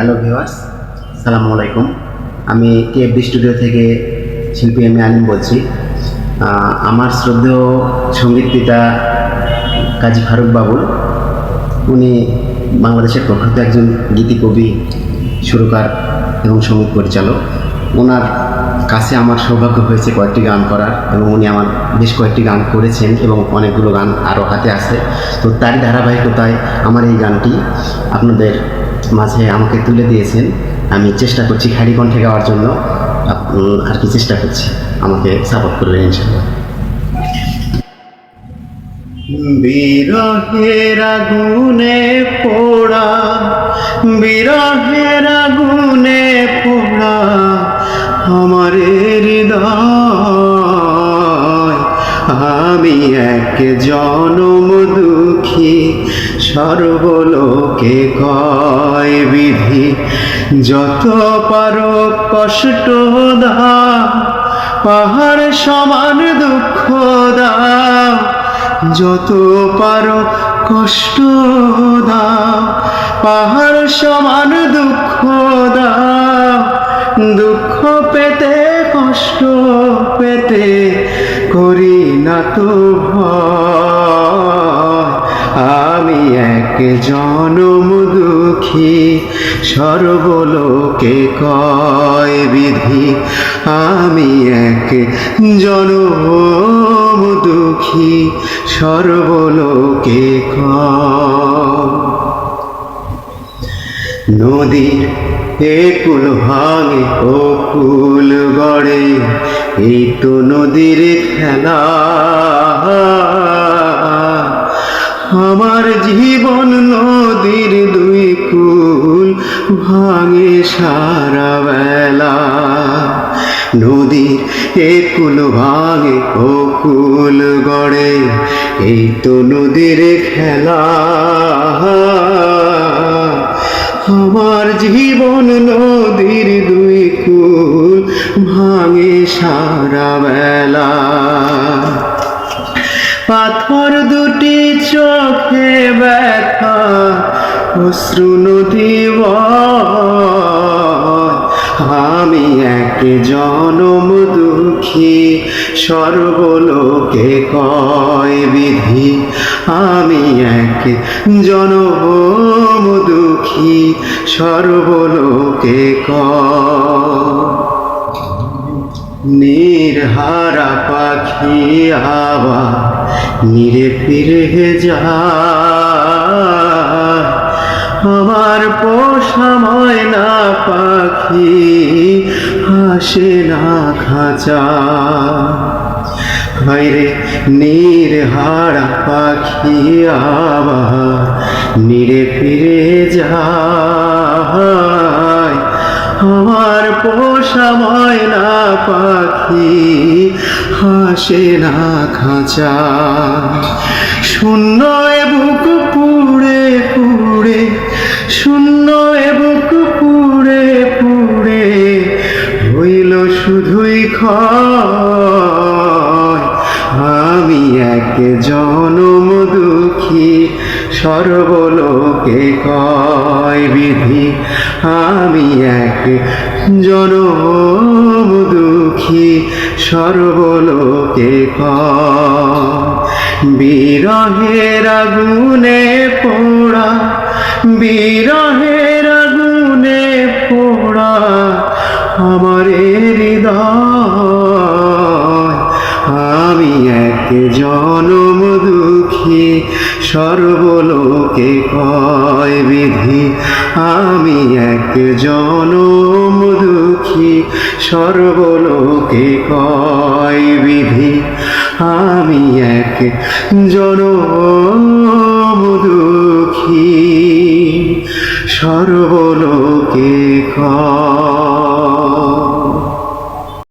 Hello viewers সালামু আলাইকুম। আমি টিএফডি স্টুডিও থেকে শিল্পী এম আলিম বলছি। আমার শ্রদ্ধেয় সংগীত পিতা কাজী ফারুক বাবুল উনি বাংলাদেশের প্রখ্যাত একজন গীতিকবি, সুরকার এবং সংগীত পরিচালক। ওনার কাছে আমার সৌভাগ্য হয়েছে কয়েকটি গান করার এবং উনি আমার বেশ কয়েকটি গান করেছেন এবং অনেকগুলো গান আরও হাতে আছে। তো তারই ধারাবাহিকতায় আমার এই গানটি আপনাদের মাঝে আমাকে তুলে দিয়েছেন। আমি চেষ্টা করছি খাড়ি কণ্ঠে গাওয়ার জন্য। আর কি চেষ্টা করছি। আমাকে সাপোর্ট করবেন ইনশাল্লাহ বিরহের আগুনে পোড়া, বিরহের আগুনে পোড়া, আমার আমি এক জনম দুঃখী, সর্বলোকে কয় বিধি। যত পারো কষ্ট দাও, পাহাড় সমান দুঃখ দাও। যত পারো কষ্ট দাও, পাহাড় সমান দুঃখ দাও। দুঃখ পেতে, কষ্ট পেতে করি না তো আমি এক জনম দুঃখী সর্বলোকে কয় বিধি। আমি এক জনম দুঃখী সর্বলোকে নদীর একুল ভাঙে ও কুল গড়ে এই তো নদীর খেলা। আমার জীবন নদীর দুই কুল ভাঙে সারা বেলা নদীর একুল ভাঙে, ও কুল গড়ে। এই তো নদীর খেলা। আমার জীবন নদীর চোখে ব্যথা, অশ্রু নদী আমি এক জনম দুঃখী সর্বলোকে কয় বিধি। আমি এক জনম দুঃখী সর্বলোকে কয়। নির্হারা পাখি আবার নিরে ফিরে যায় আমার পোষা ময়না পাখি হাসে না খাঁচা। হায়রে নির্হারা পাখি আবার নিরে ফিরে যায়। আমার পোষা ময়না পাখি হাসে না খাঁচা। শূন্য বুক পুড়ে পুড়ে শূন্য বুক পুড়ে পুড়ে, হইল শুধুই ক্ষয়। আমি এক জনম দুঃখী, সর্বলোকে কয়। বিধি। আমি এক জনম দুঃখী, সর্বলোকে বিরহের আগুনে পোড়া, বিরহের আগুনে পোড়া আমার হৃদয়। আমি এক জনম দুঃখী সর্বলোকে কয় বিধি, আমি এক জনম দুঃখী সর্বলোকে কয় বিধি, আমি এক জনম দুঃখী সর্বলোকে কয়